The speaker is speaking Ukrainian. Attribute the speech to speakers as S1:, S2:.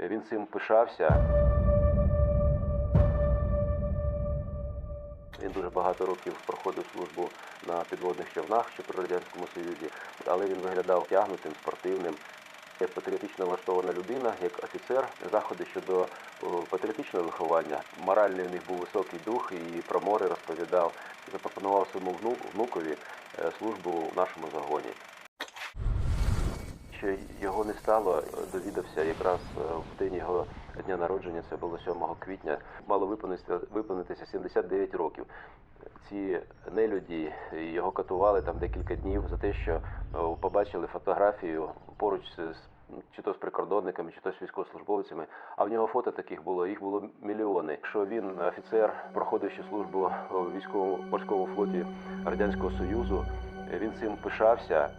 S1: Він цим пишався. Він дуже багато років проходив службу на підводних човнах ще при радянському союзі, але він виглядав тягнутим, спортивним. Як патріотично влаштована людина, як офіцер, заходи щодо патріотичного виховання. Моральний у них був високий дух і про море розповідав. Запропонував своєму внукові е, службу в нашому загоні. Що його не стало, довідався якраз е, в день його дня народження, це було 7 квітня. Мало виповнитися, виповнитися 79 років. Ці нелюді його катували там декілька днів за те, що е, побачили фотографію поруч з чи то з прикордонниками, чи то з військовослужбовцями. А в нього фото таких було, їх було мільйони. Якщо він офіцер, проходивши службу у військовому морському флоті Радянського Союзу, він цим пишався